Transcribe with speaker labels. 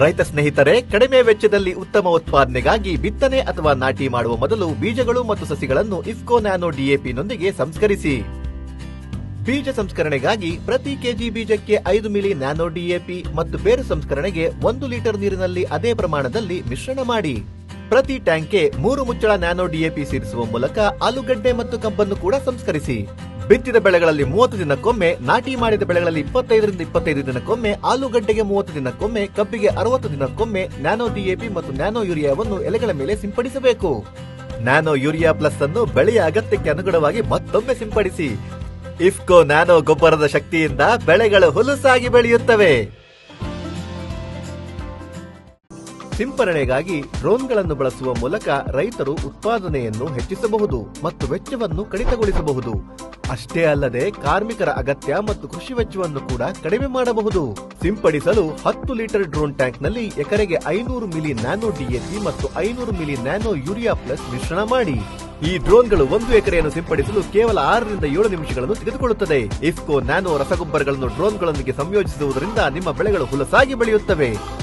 Speaker 1: ರೈತ ಸ್ನೇಹಿತರೆ, ಕಡಿಮೆ ವೆಚ್ಚದಲ್ಲಿ ಉತ್ತಮ ಉತ್ಪಾದನೆಗಾಗಿ ಬಿತ್ತನೆ ಅಥವಾ ನಾಟಿ ಮಾಡುವ ಮೊದಲು ಬೀಜಗಳು ಮತ್ತು ಸಸಿಗಳನ್ನು ಇಫ್ಕೋ ನ್ಯಾನೋ ಡಿಎಪಿನೊಂದಿಗೆ ಸಂಸ್ಕರಿಸಿ. ಬೀಜ ಸಂಸ್ಕರಣೆಗಾಗಿ ಪ್ರತಿ ಕೆಜಿ ಬೀಜಕ್ಕೆ ಐದು ಮಿಲಿ ನ್ಯಾನೋ ಡಿಎಪಿ ಮತ್ತು ಬೇರು ಸಂಸ್ಕರಣೆಗೆ ಒಂದು ಲೀಟರ್ ನೀರಿನಲ್ಲಿ ಅದೇ ಪ್ರಮಾಣದಲ್ಲಿ ಮಿಶ್ರಣ ಮಾಡಿ. ಪ್ರತಿ ಟ್ಯಾಂಕ್ಗೆ ಮೂರು ಮುಚ್ಚಳ ನ್ಯಾನೋ ಡಿಎಪಿ ಸೇರಿಸುವ ಮೂಲಕ ಆಲೂಗಡ್ಡೆ ಮತ್ತು ಕಬ್ಬನ್ನು ಕೂಡ ಸಂಸ್ಕರಿಸಿ. ಬಿತ್ತಿದ ಬೆಳೆಗಳಲ್ಲಿ ಮೂವತ್ತು ದಿನಕ್ಕೊಮ್ಮೆ, ನಾಟಿ ಮಾಡಿದ ಬೆಳೆಗಳಲ್ಲಿ ಇಪ್ಪತ್ತೈದರಿಂದ ಇಪ್ಪತ್ತೈದು ದಿನಕ್ಕೊಮ್ಮೆ, ಆಲೂಗಡ್ಡೆಗೆ ಮೂವತ್ತು ದಿನಕ್ಕೊಮ್ಮೆ, ಕಬ್ಬಿಗೆ ಅರವತ್ತು ದಿನಕ್ಕೊಮ್ಮೆ, ನ್ಯಾನೋ ಡಿಎಪಿ ಮತ್ತು ನ್ಯಾನೋ ಯೂರಿಯಾವನ್ನು ಎಲೆಗಳ ಮೇಲೆ ಸಿಂಪಡಿಸಬೇಕು. ನ್ಯಾನೋ ಯೂರಿಯಾ ಪ್ಲಸ್ ಅನ್ನು ಬೆಳೆಯ ಅಗತ್ಯಕ್ಕೆ ಅನುಗುಣವಾಗಿ ಮತ್ತೊಮ್ಮೆ ಸಿಂಪಡಿಸಿ. ಇಫ್ಕೋ ನ್ಯಾನೋ ಗೊಬ್ಬರದ ಶಕ್ತಿಯಿಂದ ಬೆಳೆಗಳು ಹುಲುಸಾಗಿ ಬೆಳೆಯುತ್ತವೆ. ಸಿಂಪರಣೆಗಾಗಿ ಡ್ರೋನ್ಗಳನ್ನು ಬಳಸುವ ಮೂಲಕ ರೈತರು ಉತ್ಪಾದನೆಯನ್ನು ಹೆಚ್ಚಿಸಬಹುದು ಮತ್ತು ವೆಚ್ಚವನ್ನು ಕಡಿತಗೊಳಿಸಬಹುದು. ಅಷ್ಟೇ ಅಲ್ಲದೆ ಕಾರ್ಮಿಕರ ಅಗತ್ಯ ಮತ್ತು ಕೃಷಿ ವೆಚ್ಚವನ್ನು ಕೂಡ ಕಡಿಮೆ ಮಾಡಬಹುದು. ಸಿಂಪಡಿಸಲು ಹತ್ತು ಲೀಟರ್ ಡ್ರೋನ್ ಟ್ಯಾಂಕ್ನಲ್ಲಿ ಎಕರೆಗೆ ಐನೂರು ಮಿಲಿ ನ್ಯಾನೋ ಡಿಎಪಿ ಮತ್ತು ಐನೂರು ಮಿಲಿ ನ್ಯಾನೋ ಯೂರಿಯಾ ಪ್ಲಸ್ ಮಿಶ್ರಣ ಮಾಡಿ. ಈ ಡ್ರೋನ್ಗಳು ಒಂದು ಎಕರೆಯನ್ನು ಸಿಂಪಡಿಸಲು ಕೇವಲ ಆರರಿಂದ ಏಳು ನಿಮಿಷಗಳನ್ನು ತೆಗೆದುಕೊಳ್ಳುತ್ತದೆ. ಇಫ್ಕೋ ನ್ಯಾನೋ ರಸಗೊಬ್ಬರಗಳನ್ನು ಡ್ರೋನ್ಗಳೊಂದಿಗೆ ಸಂಯೋಜಿಸುವುದರಿಂದ ನಿಮ್ಮ ಬೆಳೆಗಳು ಹುಲಸಾಗಿ ಬೆಳೆಯುತ್ತವೆ.